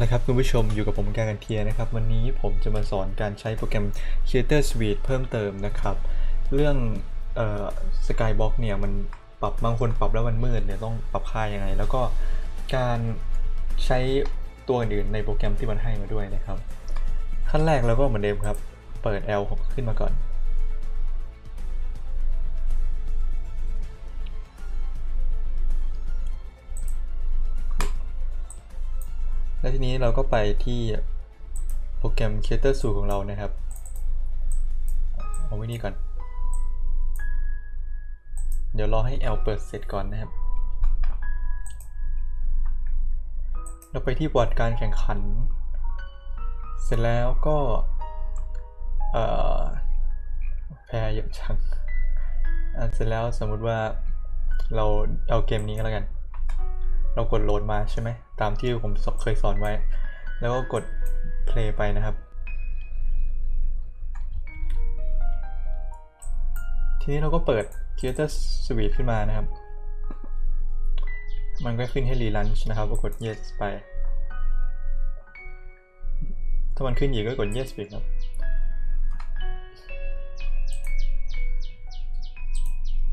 เอาละครับคุณผู้ชมอยู่กับผมการกันเทียนะครับ วันนี้ผมจะมาสอนการใช้โปรแกรม Creator Suite เพิ่มเติมนะครับ เรื่องเอ่อ Skybox เนี่ยมันปรับบางคนปรับแล้วมันมืดเนี่ยต้องปรับค่ายังไง แล้วก็การใช้ตัวอื่นในโปรแกรมที่มันให้มาด้วยนะครับ ขั้นแรกเราก็เหมือนเดิมครับ เปิด L ขึ้นมาก่อน และทีนี้เราก็ไปที่โปรแกรม Creator s u i t ของเรานะครับ เอาไว้นี่ก่อน เดี๋ยวรอให้ L เปิดเสร็จก่อนนะครับ เราไปที่บอร์ดการแข่งขัน เสร็จแล้วก็แพ้เยอะจังอะเสร็จแล้วสมมุติว่าเราเอาเกมนี้ก็แล้วกัน เรากดโหลดมาใช่ไหม ตามที่ผมเคยสอนไว้ แล้วก็กด play ไปนะครับ ทีนี้เราก็เปิด Creator Suite ขึ้นมานะครับ มันก็ขึ้นให้ Relaunch นะครับก็กด yes ไป ถ้ามันขึ้นอีกก็กด yes ไปอีกครับ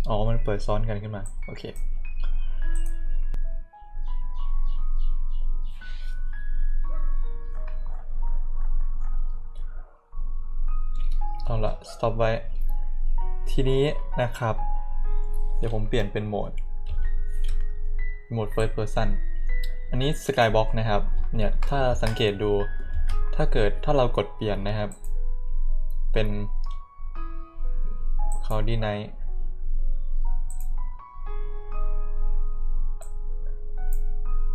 อ๋อ มันเปิดซ้อนกันขึ้นมา โอเค เอาละ stop ไว้ ทีนี้นะครับ เดี๋ยวผมเปลี่ยนเป็นโหมด โหมด first person อันนี้ skybox นะครับ เนี่ย ถ้าสังเกตดู ถ้าเกิดถ้าเรากดเปลี่ยนนะครับ เป็น cloudy night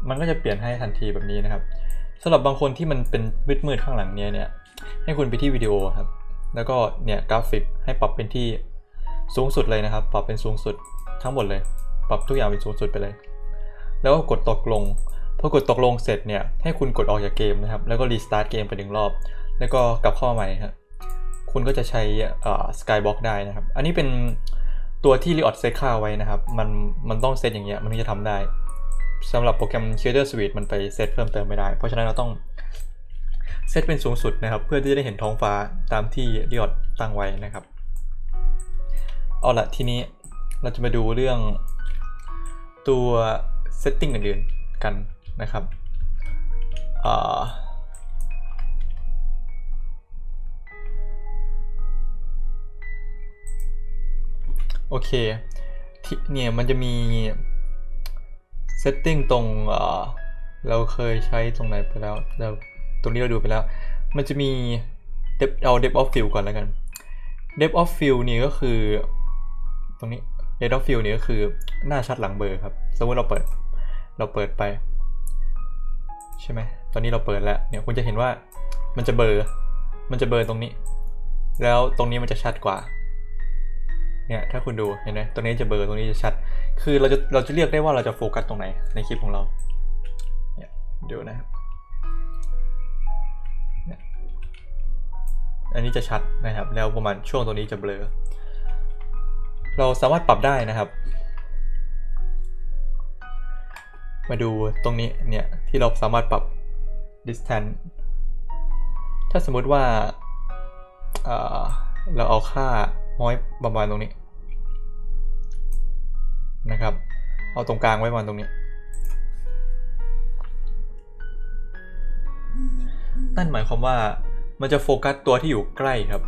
มันก็จะเปลี่ยนให้ทันทีแบบนี้นะครับสำหรับบางคนที่มันเป็นมืดๆข้างหลังเนี้ยเนี่ย ให้คุณไปที่วิดีโอครับ แล้วก็เนี่ยกราฟิกให้ปรับเป็นที่สูงสุดเลยนะครับ ปรับเป็นสูงสุดทั้งหมดเลย ปรับทุกอย่างเป็นสูงสุดไปเลย แล้วก็กดตกลงพอกดตกลงเสร็จเนี่ยให้คุณกดออกจากเกมนะครับ แล้วก็รีสตาร์ทเกมไปหนึ่งรอบ แล้วก็กลับเข้ามาใหม่ครับคุณก็จะใช้สกายบ็อกได้นะครับ อันนี้เป็นตัวที่รีออดเซตค่าไว้นะครับ มันมันต้องเซตอย่างเงี้ยมันถึงจะทำได้สำหรับโปรแกรม Creator Suite มันไปเซตเพิ่มเติมไม่ได้ เพราะฉะนั้นเราต้อง เซตเป็นสูงสุดนะครับ เพื่อที่จะได้เห็นท้องฟ้าตามที่รีออดตั้งไว้นะครับ เอาละทีนี้เราจะมาดูเรื่องตัวเซตติ้งอื่นๆกันนะครับโอเคที่เนี่ยมันจะมีเซตติ้งตรงเราเคยใช้ตรงไหนไปแล้วเรา ตรงนี้เราดูไปแล้ว มันจะมี depth เอา depth of field ก่อนแล้วกัน depth of field นี่ก็คือ ตรงนี้ depth of field นี่ก็คือหน้าชัดหลังเบอร์ครับ สมมติเราเปิด เราเปิดไป ใช่ไหม ตอนนี้เราเปิดแล้ว เนี่ยคุณจะเห็นว่ามันจะเบอร์ มันจะเบอร์ตรงนี้ แล้วตรงนี้มันจะชัดกว่า เนี่ยถ้าคุณดูเห็นไหมตรงนี้จะเบอร์ตรงนี้จะชัด คือเราจะเราจะเรียกได้ว่าเราจะโฟกัสตรงไหนในคลิปของเรา เนี่ยดูนะครับ อันนี้จะชัดนะครับ แล้วประมาณช่วงตรงนี้จะเบลอ เราสามารถปรับได้นะครับ มาดูตรงนี้เนี่ยที่เราสามารถปรับ distance ถ้าสมมติว่าเเราเอาค่าม้อยประมาณตรงนี้นะครับ เอาตรงกลางไว้ประมาณตรงนี้ นั่นหมายความว่า มันจะโฟกัสตัวที่อยู่ใกล้ครับ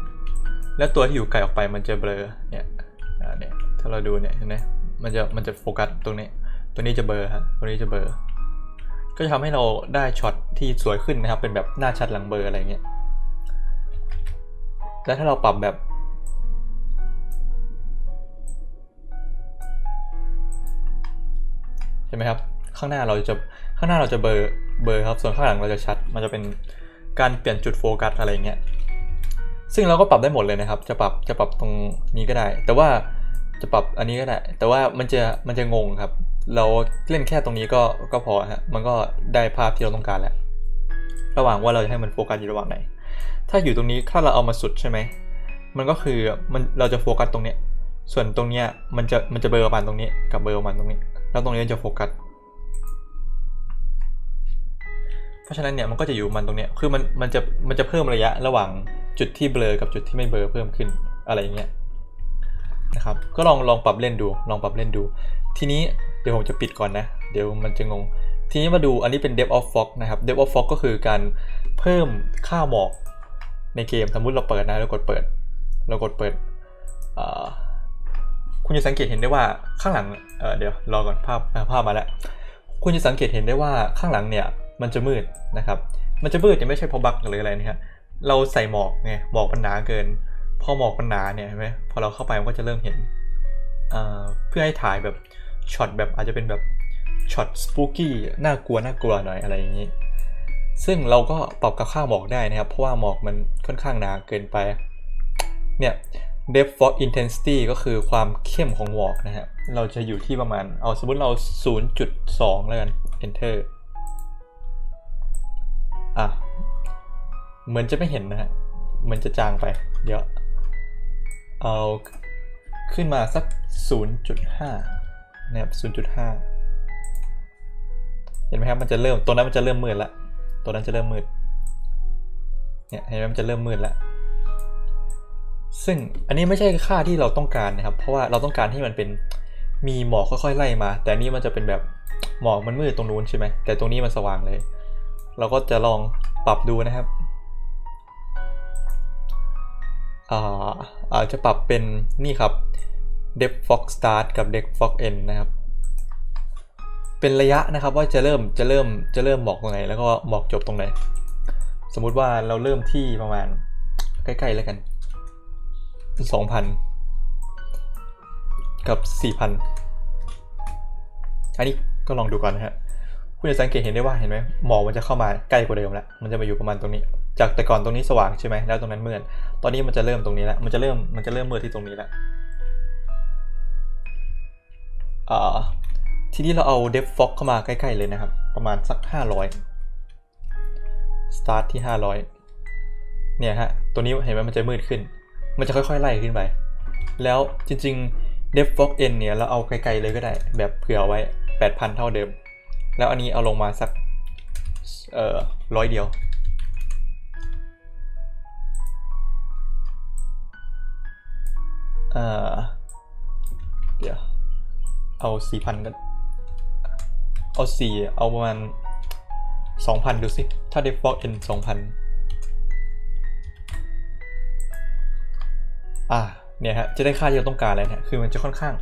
และตัวที่อยู่ไกลออกไปมันจะเบลอเนี่ยเนี่ยถ้าเราดูเนี่ยเห็นไหมมันจะมันจะโฟกัสตรงนี้ ตัวนี้จะเบลอฮะตัวนี้จะเบลอก็จะทำให้เราได้ช็อตที่สวยขึ้นนะครับ เป็นแบบหน้าชัดหลังเบลออะไรเงี้ยและถ้าเราปรับแบบเห็นไหมครับ ข้างหน้าเราจะข้างหน้าเราจะเบลอเบลอครับ ส่วนข้างหลังเราจะชัด มันจะเป็น การเปลี่ยนจุดโฟกัสอะไรเงี้ยซึ่งเราก็ปรับได้หมดเลยนะครับ จะปรับจะปรับตรงนี้ก็ได้ แต่ว่าจะปรับอันนี้ก็ได้ แต่ว่ามันจะมันจะงงครับ เราเล่นแค่ตรงนี้ก็ก็พอฮะมันก็ได้ภาพที่เราต้องการแล้วระหว่างว่าเราจะให้มันโฟกัสอยู่ระหว่างไหน ถ้าอยู่ตรงนี้ถ้าเราเอามาสุดใช่ไหมมันก็คือมันเราจะโฟกัสตรงเนี้ยส่วนตรงเนี้ยมันจะมันจะเบลอประมาณตรงนี้กับเบลอประมาณตรงนี้ แล้วตรงนี้จะโฟกัส เพราะฉะนั้นเนี่ยมันก็จะอยู่มันตรงเนี้ยคือมันมันจะมันจะเพิ่มระยะระหว่างจุดที่เบลอกับจุดที่ไม่เบลอเพิ่มขึ้นอะไรอย่างเงี้ยนะครับก็ลองลองปรับเล่นดูลองปรับเล่นดู ทีนี้เดี๋ยวผมจะปิดก่อนนะ เดี๋ยวมันจะงง ทีนี้มาดูอันนี้เป็น depth of fog นะครับ depth of fog ก็คือการเพิ่มค่าหมอกในเกมสมมติเราเปิดนะเรากดเปิด เรากดเปิด คุณจะสังเกตเห็นได้ว่าข้างหลังเเดี๋ยวรอก่อนภาพภาพมาแล้ว คุณจะสังเกตเห็นได้ว่าข้างหลังเนี่ย มันจะมืดนะครับ มันจะมืดเนี่ยไม่ใช่เพราะบั๊กหรืออะไรนะครับเราใส่หมอกไงหมอกมันหนาเกิน พอหมอกมันหนาเนี่ยเห็นไหมพอเราเข้าไปมันก็จะเริ่มเห็นเพื่อให้ถ่ายแบบช็อตแบบอาจจะเป็นแบบช็อตสปูกี้น่ากลัวน่ากลัวหน่อยอะไรอย่างนี้ ซึ่งเราก็ปรับกับค่าหมอกได้นะครับ เพราะว่าหมอกมันค่อนข้างหนาเกินไป เนี่ย depth fog intensity ก็คือความเข้มของหมอกนะฮะ เราจะอยู่ที่ประมาณ เอาสมมติเรา 0.2 แล้วกัน enter อะ เหมือนจะไม่เห็นนะฮะ เหมือนจะจางไป เดี๋ยว เอาขึ้นมาสัก 0.5 นะครับ 0.5 เห็นไหมครับ มันจะเริ่ม ตัวนั้นมันจะเริ่มมืดละ ตัวนั้นจะเริ่มมืด เนี่ย เห็นไหมมันจะเริ่มมืดละ ซึ่งอันนี้ไม่ใช่ค่าที่เราต้องการนะครับ เพราะว่าเราต้องการให้มันเป็น มีหมอกค่อยๆไล่มา แต่นี่มันจะเป็นแบบหมอกมันมืดตรงนู้นใช่ไหม แต่ตรงนี้มันสว่างเลย เราก็จะลองปรับดูนะครับอ่าอาจจะปรับเป็นนี่ครับ defog start กับ defog end นะครับ เป็นระยะนะครับว่าจะเริ่มจะเริ่มจะเริ่มหมอกตรงไหนแล้วก็หมอกจบตรงไหน สมมุติว่าเราเริ่มที่ประมาณใกล้ๆแล้วกันสองพันกับสี่พันอันนี้ก็ลองดูก่อนนะฮะ คุณจะสังเกตเห็นได้ว่าเห็นไหมหมอกมันจะเข้ามาใกล้กว่าเดิมแล้ว มันจะมาอยู่ประมาณตรงนี้ จากแต่ก่อนตรงนี้สว่างใช่ไหมแล้วตรงนั้นมืด ตอนนี้มันจะเริ่มตรงนี้แล้ว มันจะเริ่ม มันจะเริ่มมืดที่ตรงนี้แล้วทีนี้เราเอา depth fog เข้ามาใกล้ๆเลยนะครับ ประมาณสัก 500 start ที่ 500 เนี่ยฮะ ตัวนี้เห็นไหมมันจะมืดขึ้น มันจะค่อยๆไล่ขึ้นไป แล้วจริงๆ depth fog n เนี่ยเราเอาไกลๆเลยก็ได้ แบบเผื่อไว้ 8,000 เท่าเดิม แล้วอันนี้เอาลงมาสัก เอ่อร้อยเดียวอ่าเดี๋ยว เอา4,000กัน เอา4เอาประมาณ2,000ดูสิ ถ้า depth fog n 2,000อ่าเนี่ยฮะ จะได้ค่าที่เราต้องการแล้วนะคือมันจะค่อนข้าง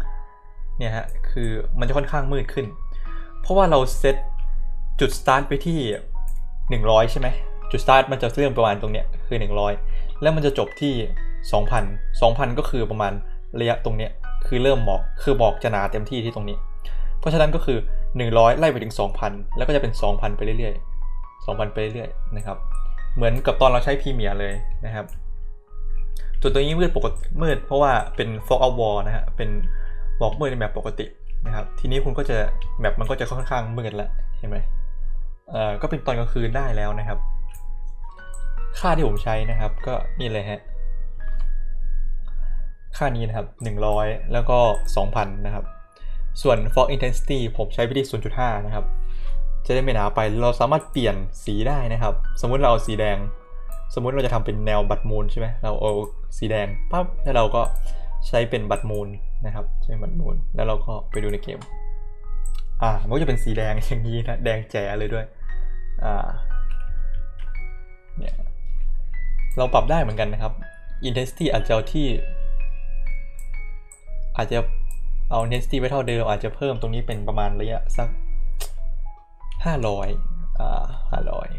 เนี่ยฮะ คือมันจะค่อนข้างมืดขึ้น เพราะว่าเราเซตจุดสตาร์ทไปที่ 100 ใช่ไหมจุดสตาร์ทมันจะเริ่มประมาณตรงเนี้ยคือ 100 แล้วมันจะจบที่ 2,000 2,000 ก็คือประมาณระยะตรงเนี้ยคือเริ่มหมอกคือหมอกจะหนาเต็มที่ที่ตรงนี้ เพราะฉะนั้นก็คือ 100 ไล่ไปถึง 2,000 แล้วก็จะเป็น 2,000 ไปเรื่อยๆ 2,000 ไปเรื่อยๆนะครับเหมือนกับตอนเราใช้พรีเมียร์เลยนะครับส่วนตัวนี้มืดปกติมืดเพราะว่าเป็น fog out wall นะฮะเป็นหมอกมืดในแบบปกติ นะครับ ทีนี้คุณก็จะแบบมันก็จะค่อนข้างมืดแล้วเห็นไหมเอ่อก็เป็นตอนกลางคืนได้แล้วนะครับ ค่าที่ผมใช้นะครับ ก็นี่เลยฮะค่านี้นะครับ 100 แล้วก็ 2,000 นะครับ ส่วน fog intensity ผมใช้ไปที่ 0.5 นะครับ จะได้ไม่หนาไป เราสามารถเปลี่ยนสีได้นะครับ สมมุติเราเอาสีแดง สมมุติเราจะทำเป็นแนวบัตรมูลใช่ไหม เราเอาสีแดงปั๊บ แล้วเราก็ ใช้เป็นบัตรมูลนะครับ ใช้บัตรมูล แล้วเราก็ไปดูในเกม อ่า มันก็จะเป็นสีแดงอย่างนี้นะ แดงแจ๋เลยด้วย อ่า เนี่ย เราปรับได้เหมือนกันนะครับ intensity อาจจะที่ อาจจะเอา intensity ไว้เท่าเดิม อาจจะเพิ่มตรงนี้เป็นประมาณระยะสัก 500 อ่า 500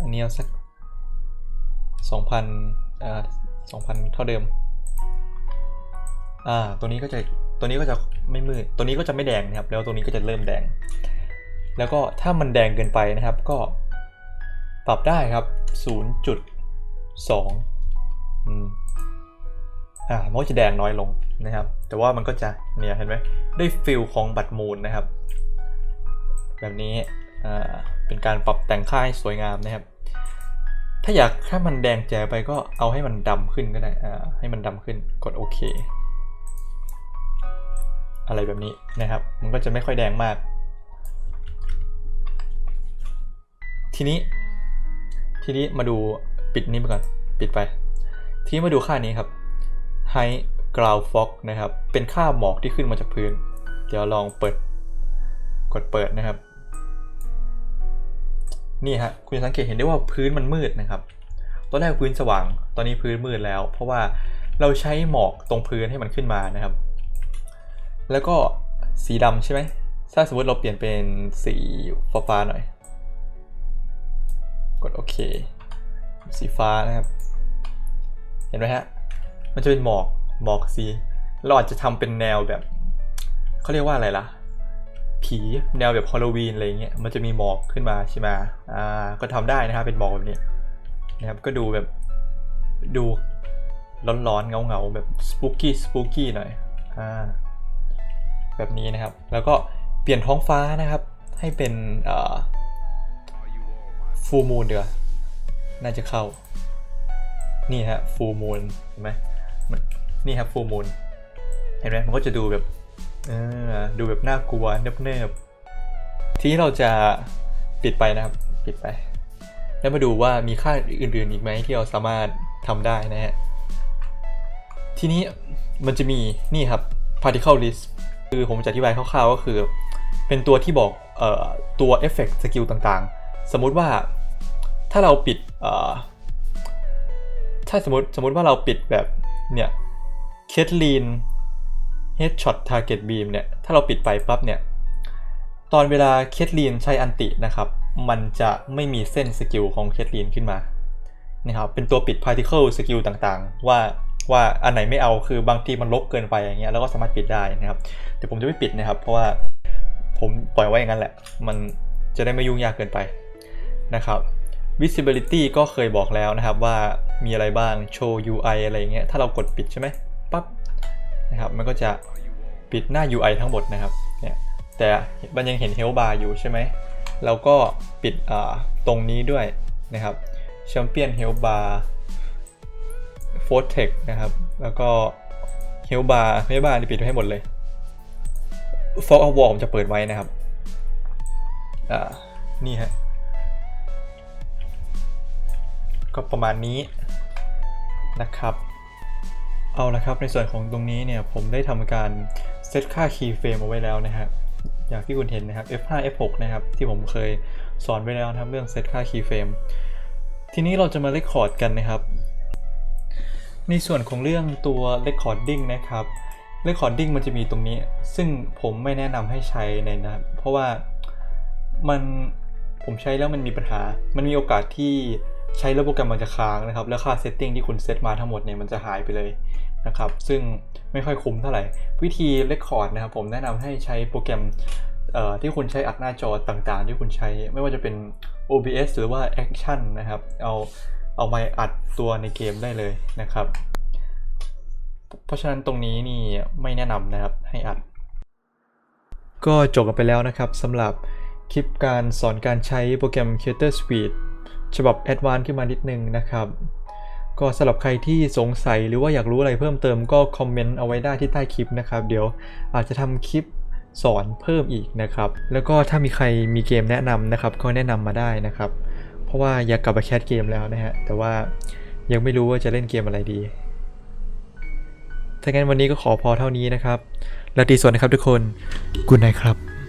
อันนี้เอาสักสองพันอ่า สองพันเท่าเดิม อ่า ตัวนี้ก็จะ ตัวนี้ก็จะไม่มืด ตัวนี้ก็จะไม่แดงนะครับ แล้วตัวนี้ก็จะเริ่มแดง แล้วก็ถ้ามันแดงเกินไปนะครับ ก็ปรับได้ครับ 0.2อืมอ่า มันก็จะแดงน้อยลงนะครับ แต่ว่ามันก็จะ เนี่ย เห็นไหมได้ฟิลของบัตรมูลนะครับ แบบนี้ อ่า เป็นการปรับแต่งค่าให้สวยงามนะครับ ถ้าอยากถ้ามันแดงแจ๋ไปก็เอาให้มันดำขึ้นก็ได้อ่าให้มันดำขึ้นกดโอเค อะไรแบบนี้นะครับ มันก็จะไม่ค่อยแดงมาก ทีนี้ ทีนี้มาดูปิดนี้ไปก่อน ปิดไป ทีนี้มาดูค่านี้ครับ High Ground Fog นะครับ เป็นค่าหมอกที่ขึ้นมาจากพื้น เดี๋ยวลองเปิด กดเปิดนะครับ นี่ฮะคุณสังเกตเห็นได้ว่าพื้นมันมืดนะครับ ตอนแรกพื้นสว่าง ตอนนี้พื้นมืดแล้ว เพราะว่าเราใช้หมอกตรงพื้นให้มันขึ้นมานะครับ แล้วก็สีดำใช่ไหมถ้าสมมติเราเปลี่ยนเป็นสีฟ้าๆหน่อย กดโอเค สีฟ้านะครับ เห็นไหมฮะ มันจะเป็นหมอกหมอกสี เราอาจจะทำเป็นแนวแบบ เขาเรียกว่าอะไรล่ะ ผีแนวแบบฮอลโลวีนอะไรเงี้ยมันจะมีหมอกขึ้นมาใช่ไหมอ่าก็ทำได้นะครับเป็นหมอกแบบนี้นะครับก็ดูแบบดูร้อนๆเงาๆแบบสปูกี้สปูกี้หน่อยอ่าแบบนี้นะครับ แล้วก็เปลี่ยนท้องฟ้านะครับให้เป็นอ่อฟูมูนเดือน่าจะเข้า นี่ฮะฟูมูนเห็นไหมนนี่ครับฟูมูนเห็นไหมมันก็จะดูแบบ เออดูแบบน่ากลัวเนิบๆทีนี้เราจะปิดไปนะครับ ปิดไป แล้วมาดูว่ามีค่าอื่นๆอีกไหมที่เราสามารถทำได้นะฮะทีนี้มันจะมีนี่ครับ particle list คือผมจะอธิบายคร่าวๆก็คือ เป็นตัวที่บอกออตัวเอฟเฟกต์สกิลต่างๆ สมมุติว่าถ้าเราปิดเอ่อถ้าสมมติสมมติว่าเราปิดแบบเนี่ยเคทลีน headshot target beam เนี่ย ถ้าเราปิดไปปั๊บเนี่ย ตอนเวลาเคทลีนใช้อันตินะครับ มันจะไม่มีเส้นสกิลของเคทลีนขึ้นมา นะครับ เป็นตัวปิด particle สกิลต่างๆ ว่าว่าอันไหนไม่เอาคือบางทีมันลบเกินไปอย่างเงี้ยแล้วก็สามารถปิดได้นะครับ แต่ผมจะไม่ปิดนะครับ เพราะว่าผมปล่อยไว้อย่างนั้นแหละ มันจะได้ไม่ยุ่งยากเกินไปนะครับ visibility ก็เคยบอกแล้วนะครับว่ามีอะไรบ้าง show UI อะไรเงี้ยถ้าเรากดปิดใช่ไหม นะครับมันก็จะปิดหน้า UI ทั้งหมดนะครับเนี่ยแต่มันยังเห็น health bar อยู่ใช่ไหมเราก็ปิดตรงนี้ด้วยนะครับ champion health bar f o r t e x นะครับ แล้วก็ health bar health bar นี่ปิดให้หมดเลย fog of war ผมจะเปิดไว้นะครับนี่ฮะก็ประมาณนี้นะครับ เอาละครับ ในส่วนของตรงนี้เนี่ยผมได้ทำการเซตค่า key frame เอาไว้แล้วนะฮะอย่างที่คุณเห็นนะครับ F5 F6 นะครับ ที่ผมเคยสอนไว้แล้วนะครับเรื่องเซตค่า key frame ทีนี้เราจะมาเลคคอร์ดกันนะครับ ในส่วนของเรื่องตัว recording นะครับ recording มันจะมีตรงนี้ ซึ่งผมไม่แนะนำให้ใช้ในนะเพราะว่ามันผมใช้แล้วมันมีปัญหา มันมีโอกาสที่ ใช้แล้วโปรแกรมมันจะค้างนะครับ แล้วค่า setting ที่คุณเซตมาทั้งหมดเนี่ยมันจะหายไปเลยนะครับ ซึ่งไม่ค่อยคุ้มเท่าไหร่ วิธี record นะครับ ผมแนะนำให้ใช้โปรแกรมที่คุณใช้อัดหน้าจอต่างๆ ที่คุณใช้ไม่ว่าจะเป็น OBS หรือว่า Action นะครับ เอาเอามาอัดตัวในเกมได้เลยนะครับ เพราะฉะนั้นตรงนี้นี่ไม่แนะนำนะครับให้อัด ก็จบกันไปแล้วนะครับสำหรับคลิปการสอนการใช้โปรแกรม Creator Suite ฉบับ Advanced ขึ้นมานิดนึงนะครับ ก็สำหรับใครที่สงสัยหรือว่าอยากรู้อะไรเพิ่มเติมก็คอมเมนต์เอาไว้ได้ที่ใต้คลิปนะครับ เดี๋ยวอาจจะทำคลิปสอนเพิ่มอีกนะครับ แล้วก็ถ้ามีใครมีเกมแนะนำนะครับ ก็แนะนำมาได้นะครับ เพราะว่าอยากกลับมาแคสเกมแล้วนะฮะ แต่ว่ายังไม่รู้ว่าจะเล่นเกมอะไรดี ถ้างั้นวันนี้ก็ขอพอเท่านี้นะครับและดีส่วนนะครับทุกคน กุณนายครับ